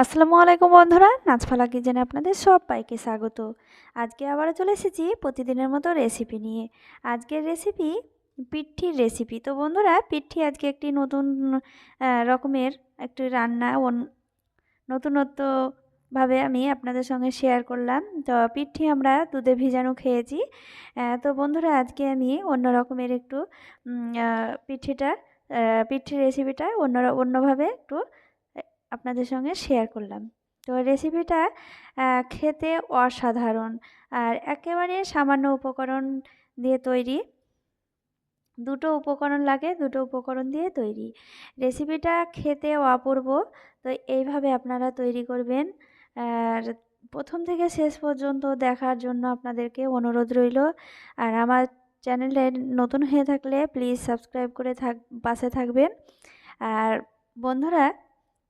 আসসালামু আলাইকুম বন্ধুরা নাচফালা কিচেনে আপনাদের সবাইকে স্বাগত। আজকে আবারও চলে এসেছি প্রতিদিনের মতো রেসিপি নিয়ে। আজকের রেসিপি পিঠির রেসিপি। তো বন্ধুরা, পিঠি আজকে একটি নতুন রকমের একটি রান্না নতুনত্বভাবে আমি আপনাদের সঙ্গে শেয়ার করলাম। তো পিঠি আমরা দুধে ভিজানো খেয়েছি। তো বন্ধুরা, আজকে আমি অন্য রকমের একটু পিঠিটা পিঠির রেসিপিটা অন্য, অন্যভাবে একটু আপনাদের সঙ্গে শেয়ার করলাম। তো রেসিপিটা খেতে অসাধারণ আর একেবারে সামান্য উপকরণ দিয়ে তৈরি। দুটো উপকরণ লাগে, দুটো উপকরণ দিয়ে তৈরি। রেসিপিটা খেতে অপূর্ব। তো এইভাবে আপনারা তৈরি করবেন। আর প্রথম থেকে শেষ পর্যন্ত দেখার জন্য আপনাদেরকে অনুরোধ রইল। আর আমার চ্যানেলে নতুন হয়ে থাকলে প্লিজ সাবস্ক্রাইব করে থাক, পাশে থাকবেন। আর বন্ধুরা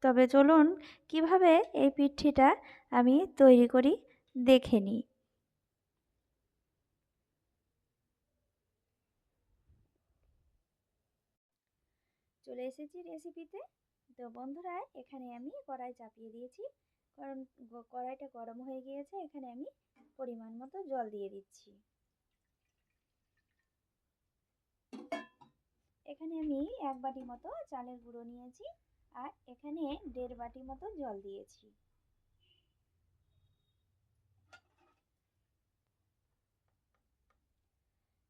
তবে চলুন কীভাবে এই পিঠিটা আমি তৈরি করি দেখে নিই। চলে এসেছি রেসিপিতে তো বন্ধুরা, এখানে আমি কড়াই চাপিয়ে দিয়েছি। কারণ কড়াইটা গরম হয়ে গিয়েছে, এখানে আমি পরিমাণ মতো জল দিয়ে দিচ্ছি। এখানে আমি এক বাটি মতো চালের গুঁড়ো নিয়েছি। আর এখানে দেড় বাটি মতো জল দিয়েছি।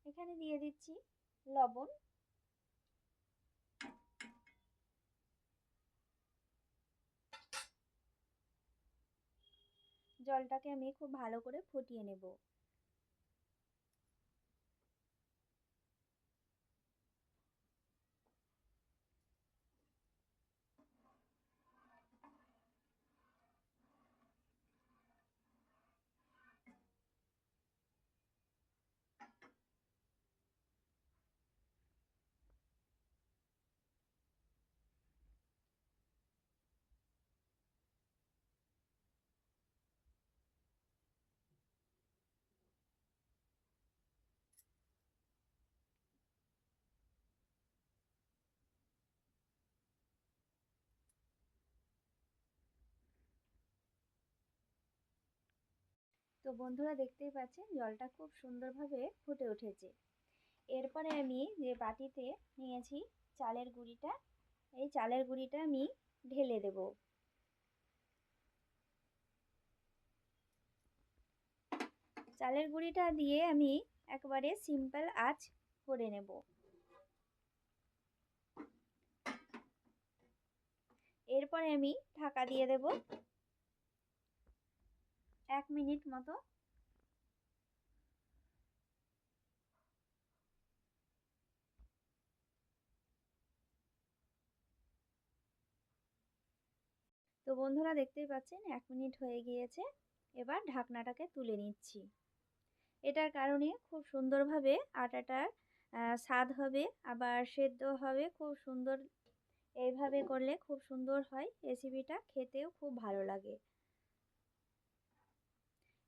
এখানে দিয়ে দিচ্ছি লবণ। জলটাকে আমি খুব ভালো করে ফুটিয়ে নেব। তো বন্ধুরা দেখতেই পাচ্ছেন, জলটা খুব সুন্দরভাবে ফুটে উঠেছে। এরপরে আমি যে বাটিতে নিয়েছি চালের গুঁড়িটা, এই চালের গুঁড়িটা আমি ঢেলে দেব। চালের গুঁড়িটা দিয়ে আমি একবারে সিম্পল আঁচ করে নেব। এরপরে আমি ঢাকা দিয়ে দেব এক মিনিট মতো। তো বন্ধুরা দেখতেই পাচ্ছেন, এক মিনিট হয়ে গিয়েছে। এবার ঢাকনাটাকে তুলে নিচ্ছি। এটার কারণে খুব সুন্দরভাবে আটাটার স্বাদ হবে, আবার সেদ্ধ হবে, খুব সুন্দর। এইভাবে করলে খুব সুন্দর হয় রেসিপিটা খেতেও খুব ভালো লাগে।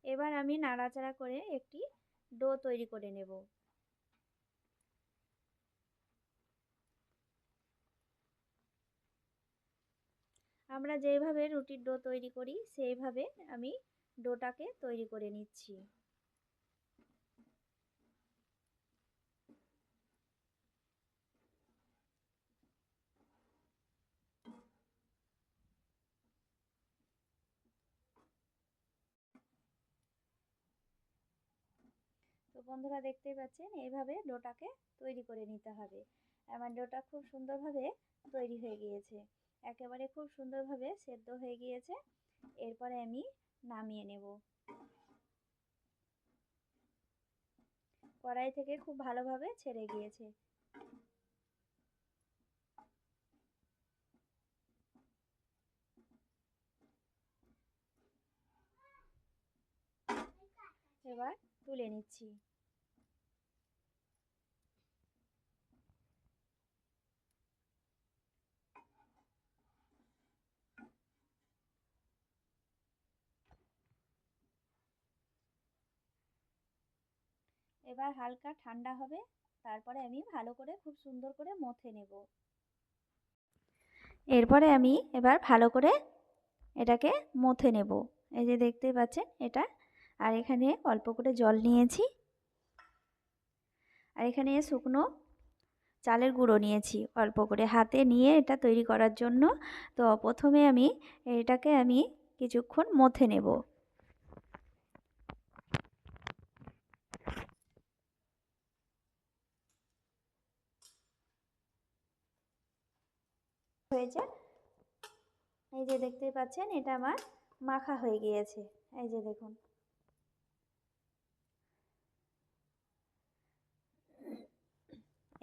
এবার আমি নাড়াচাড়া করে একটি ডো তৈরি করে নেব। আমরা যেইভাবে রুটির ডো তৈরি করি, সেইভাবে আমি ডোটাকে তৈরি করে নিচ্ছি। বন্ধুরা দেখতেই পাচ্ছেন এইভাবে ডোটাকে তৈরি করে নিতে হবে। আমার ডোটা খুব সুন্দরভাবে তৈরি হয়ে গিয়েছে। একেবারে খুব সুন্দরভাবে সেদ্ধ হয়ে গিয়েছে। এরপরে আমি নামিয়ে নেব। কড়াই থেকে খুব ভালোভাবে ছেড়ে গিয়েছে। এবার তুলে নিচ্ছি। এবার হালকা ঠান্ডা হবে, তারপরে আমি ভালো করে খুব সুন্দর করে মথে নেব। এরপরে আমি এবার ভালো করে এটাকে মথে নেব। এই যে দেখতেই পাচ্ছেন এটা, আর এখানে অল্প করে জল নিয়েছি। আর এখানে শুকনো চালের গুঁড়ো নিয়েছি অল্প করে হাতে নিয়ে এটা তৈরি করার জন্য। তো প্রথমে আমি এটাকে আমি কিছুক্ষণ মথে নেব হয়েছে এই যে দেখতেই পাচ্ছেন, এটা আমার মাখা হয়ে গিয়েছে। এই যে দেখুন।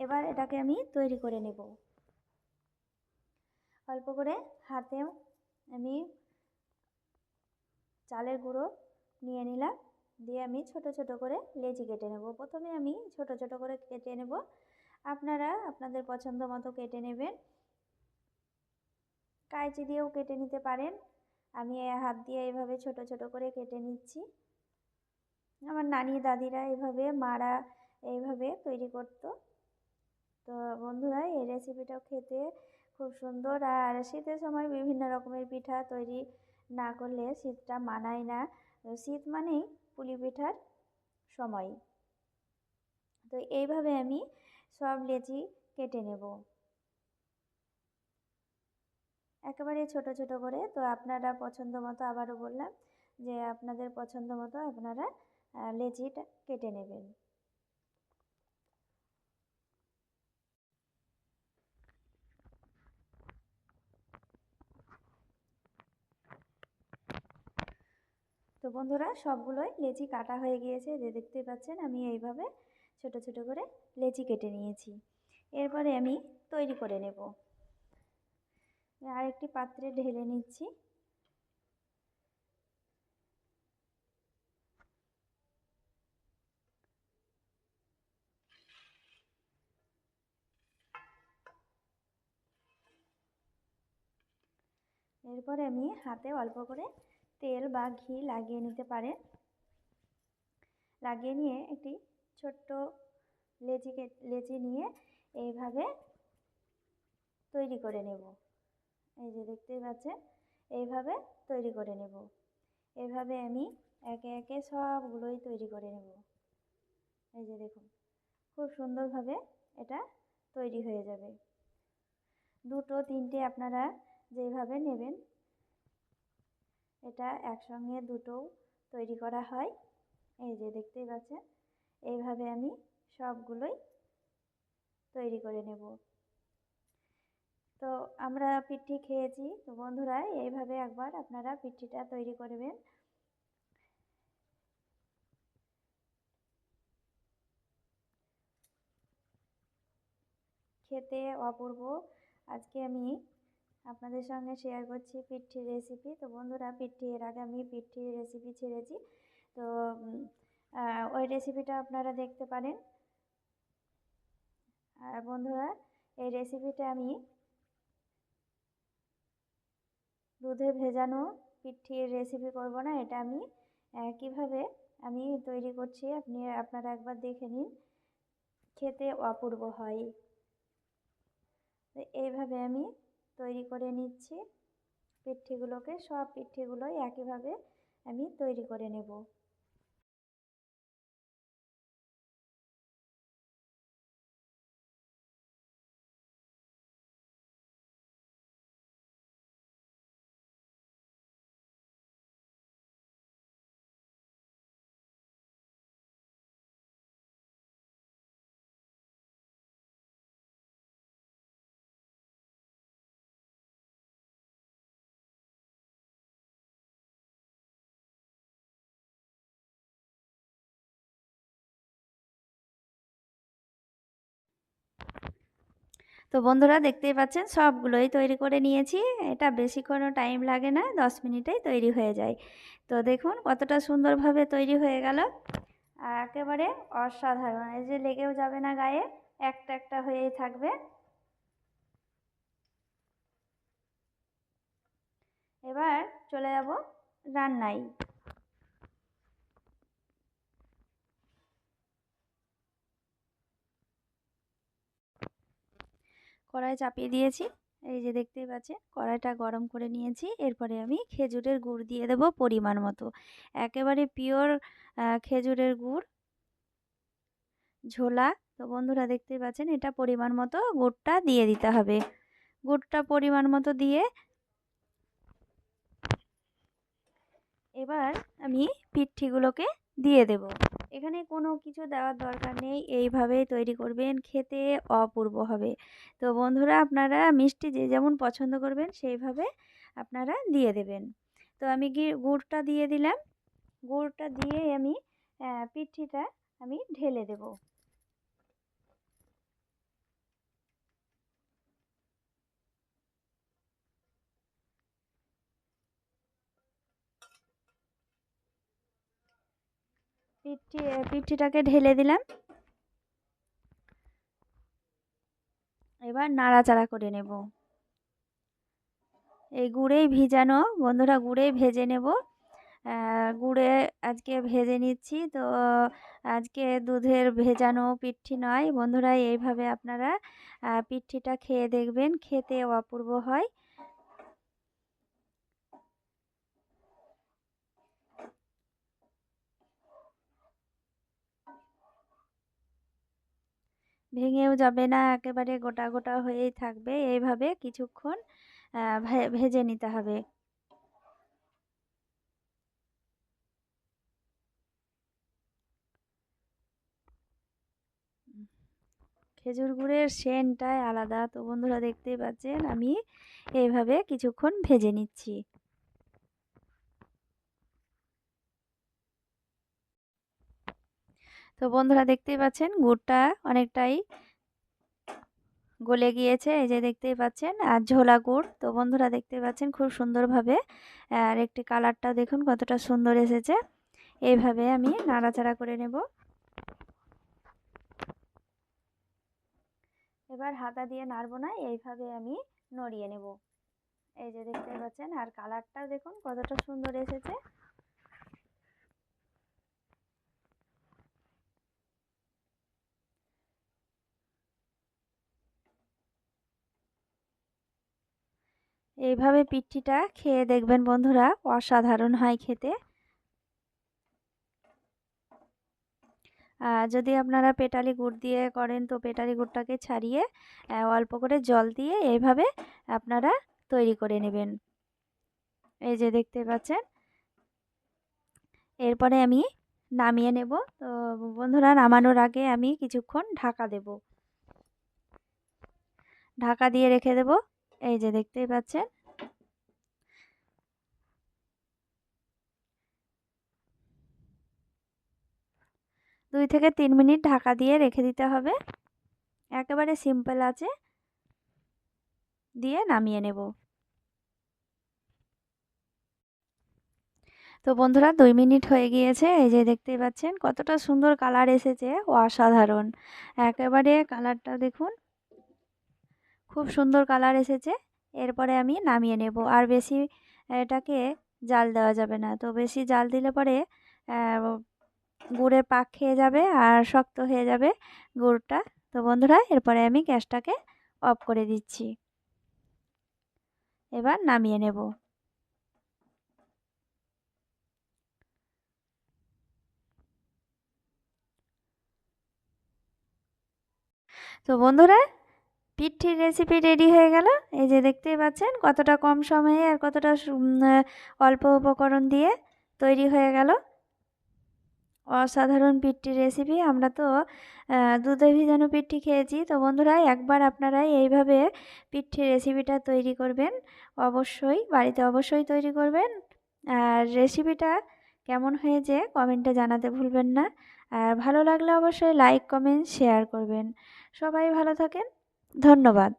এবার এটাকে আমি তৈরি করে নেব। অল্প করে হাতে আমি চালের গুঁড়ো নিয়ে নিলাম। দিয়ে আমি ছোট ছোট করে লেচি কেটে নেব। প্রথমে আমি ছোট ছোট করে কেটে নেব। আপনারা আপনাদের পছন্দ মতো কেটে নেবেন। কাঁচি দিয়েও কেটে নিতে পারেন। আমি হাত দিয়ে এইভাবে ছোট ছোট করে কেটে নিচ্ছি। আমার নানি, দাদিরা এইভাবে মারা এইভাবে তৈরি করতো। তো বন্ধুরা, এই রেসিপিটাও খেতে খুব সুন্দর। আর শীতের সময় বিভিন্ন রকমের পিঠা তৈরি না করলে শীতটা মানায় না। শীত মানেই পুলি পিঠার সময়। তো এইভাবে আমি সব লেচি কেটে নেব। একেবারে ছোট ছোট করে। তো আপনারা পছন্দ মতো আবারও বললাম যে আপনাদের পছন্দ মতো আপনারা লেচিটা কেটে নেবেন। তো বন্ধুরা, সবগুলোই লেচি কাটা হয়ে গিয়েছে। যে দেখতে পাচ্ছেন, আমি এইভাবে ছোট ছোট করে লেচি কেটে নিয়েছি। এরপরে আমি তৈরি করে নেব। আরেকটি পাত্রে ঢেলে নিচ্ছি। এরপরে আমি হাতে অল্প করে তেল বা ঘি লাগিয়ে নিতে পারেন লাগিয়ে নিয়ে একটি ছোট্ট লেচি লেচি নিয়ে এইভাবে তৈরি করে নেব। এই যে দেখতেই পাচ্ছেন, এইভাবে তৈরি করে নেব। এইভাবে আমি একে একে সবগুলোই তৈরি করে নেব। এই যে দেখুন, খুব সুন্দরভাবে এটা তৈরি হয়ে যাবে। দুটো, তিনটে আপনারা যেভাবে নেবেন, এটা একসঙ্গে দুটো তৈরি করা হয়। এই যে দেখতেই পাচ্ছেন, এইভাবে আমি সবগুলোই তৈরি করে নেব। তো আমরা পিঠি খেয়েছি। তো বন্ধুরা, এইভাবে একবার আপনারা পিঠিটা তৈরি করবেন। খেতে অপূর্ব। আজকে আমি আপনাদের সঙ্গে শেয়ার করছি পিঠির রেসিপি তো বন্ধুরা, পিঠি, এর আগে আমি পিঠির রেসিপি ছেড়েছি। তো ওই রেসিপিটা আপনারা দেখতে পারেন। আর বন্ধুরা, এই রেসিপিটা আমি দুধে ভেজানো পিঠির রেসিপি করব না, এটা আমি কীভাবে আমি তৈরি করছি আপনি, আপনারা একবার দেখে নিন। খেতে অপূর্ব হয়। এইভাবে আমি তৈরি করে নিচ্ছি। পিঠিগুলোকে সব পিঠিগুলোই একইভাবে আমি তৈরি করে নেব। তো বন্ধুরা দেখতেই পাচ্ছেন, সবগুলোই তৈরি করে নিয়েছি। এটা বেশি কোনো টাইম লাগে না, দশ মিনিটেই তৈরি হয়ে যায়। তো দেখুন কতটা সুন্দরভাবে তৈরি হয়ে গেল। একেবারে অসাধারণ, এই যে লেগেও যাবে না গায়ে, একটা একটা হয়েই থাকবে। এবার চলে যাব রান্নায়। কড়াই চাপিয়ে দিয়েছি। এই যে দেখতেই পাচ্ছেন, কড়াইটা গরম করে নিয়েছি। এরপরে আমি খেজুরের গুড় দিয়ে দেব পরিমাণ মতো। একেবারে পিওর খেজুরের গুড়। ঝোলা। তো বন্ধুরা দেখতেই পাচ্ছেন, এটা পরিমাণ মতো গুড়টা দিয়ে দিতে হবে। গুড়টা পরিমাণ মতো দিয়ে এবার আমি পিঠিগুলোকে দিয়ে দেব। এখানে কোনো কিছু দেওয়ার দরকার নেই, এইভাবেই তৈরি করবেন, খেতে অপূর্ব হবে। তো বন্ধুরা, আপনারা মিষ্টি যে যেমন পছন্দ করবেন, সেইভাবে আপনারা দিয়ে দেবেন। তো আমি গুড়টা দিয়ে দিলাম। গুড়টা দিয়ে আমি পিঠিটা আমি ঢেলে দেব। পিঠি, পিঠিটাকে ঢেলে দিলাম। এবার নাড়াচাড়া করে নেব। এই গুড়েই ভিজানো, বন্ধুরা গুড়েই ভেজে নেব। গুড়ে আজকে ভেজে নিচ্ছি, তো আজকে দুধের ভেজানো পিঠি নয়। বন্ধুরা, এইভাবে আপনারা পিঠিটা খেয়ে দেখবেন, খেতে অপূর্ব হয়। ভেঙেও যাবে না, একেবারে গোটা গোটা হয়েই থাকবে। এইভাবে কিছুক্ষণ ভেজে নিতে হবে। খেজুর গুড়ের সেন্টটাই আলাদা। তো বন্ধুরা দেখতেই পাচ্ছেন, আমি এইভাবে কিছুক্ষণ ভেজে নিচ্ছি। তো বন্ধুরা দেখতেই পাচ্ছেন গুড়টা অনেকটাই গলে গিয়েছে, এই যে দেখতেই পাচ্ছেন, আর ঝোলা গুড়। তো বন্ধুরা দেখতেই পাচ্ছেন খুব সুন্দরভাবে, আর একটি কালারটা দেখুন কতটা সুন্দর এসেছে। এইভাবে আমি নাড়াচাড়া করে নেব। এবার হাতা দিয়ে নাড়বো না, এইভাবে আমি নড়িয়ে নেব। এই যে দেখতে পাচ্ছেন, আর কালারটাও দেখুন কতটা সুন্দর এসেছে। এইভাবে পিঠিটা খেয়ে দেখবেন বন্ধুরা, অসাধারণ হয় খেতে। যদি আপনারা পেটালি গুড় দিয়ে করেন, তো পেটালি গুড়টাকে ছাড়িয়ে অল্প করে জল দিয়ে এইভাবে আপনারা তৈরি করে নেবেন। এই যে দেখতে পাচ্ছেন, এরপরে আমি নামিয়ে নেব। তো বন্ধুরা, নামানোর আগে আমি কিছুক্ষণ ঢাকা দেব। ঢাকা দিয়ে রেখে দেব। এই যে দেখতেই পাচ্ছেন দুই থেকে তিন মিনিট ঢাকা দিয়ে রেখে দিতে হবে। একেবারে সিম্পল আছে। দিয়ে নামিয়ে নেব। তো বন্ধুরা, দুই মিনিট হয়ে গিয়েছে। এই যে দেখতেই পাচ্ছেন, কতটা সুন্দর কালার এসেছে। অসাধারণ। একেবারে কালারটা দেখুন, খুব সুন্দর কালার এসেছে। এরপরে আমি নামিয়ে নেব। আর বেশি এটাকে জাল দেওয়া যাবে না। তো বেশি জাল দিলে পরে গুড়ের পাক খেয়ে যাবে আর শক্ত হয়ে যাবে গুড়টা। তো বন্ধুরা, এরপরে আমি গ্যাসটাকে অফ করে দিচ্ছি। এবার নামিয়ে নেব। তো বন্ধুরা, পিঠির রেসিপি রেডি হয়ে গেল। এই যে দেখতেই পাচ্ছেন, কতটা কম সময়ে আর কতটা অল্প উপকরণ দিয়ে তৈরি হয়ে গেল। অসাধারণ পিঠটির রেসিপি আমরা তো দুধে ভিজানো পিঠটি খেয়েছি। তো বন্ধুরা, একবার আপনারা এইভাবে পিঠির রেসিপিটা তৈরি করবেন। অবশ্যই, বাড়িতে অবশ্যই তৈরি করবেন। আর রেসিপিটা কেমন হয়েছে কমেন্টে জানাতে ভুলবেন না। আর ভালো লাগলে অবশ্যই লাইক কমেন্ট শেয়ার করবেন। সবাই ভালো থাকেন। ধন্যবাদ।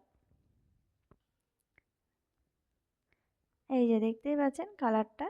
এই যে দেখতেই পাচ্ছেন কালারটা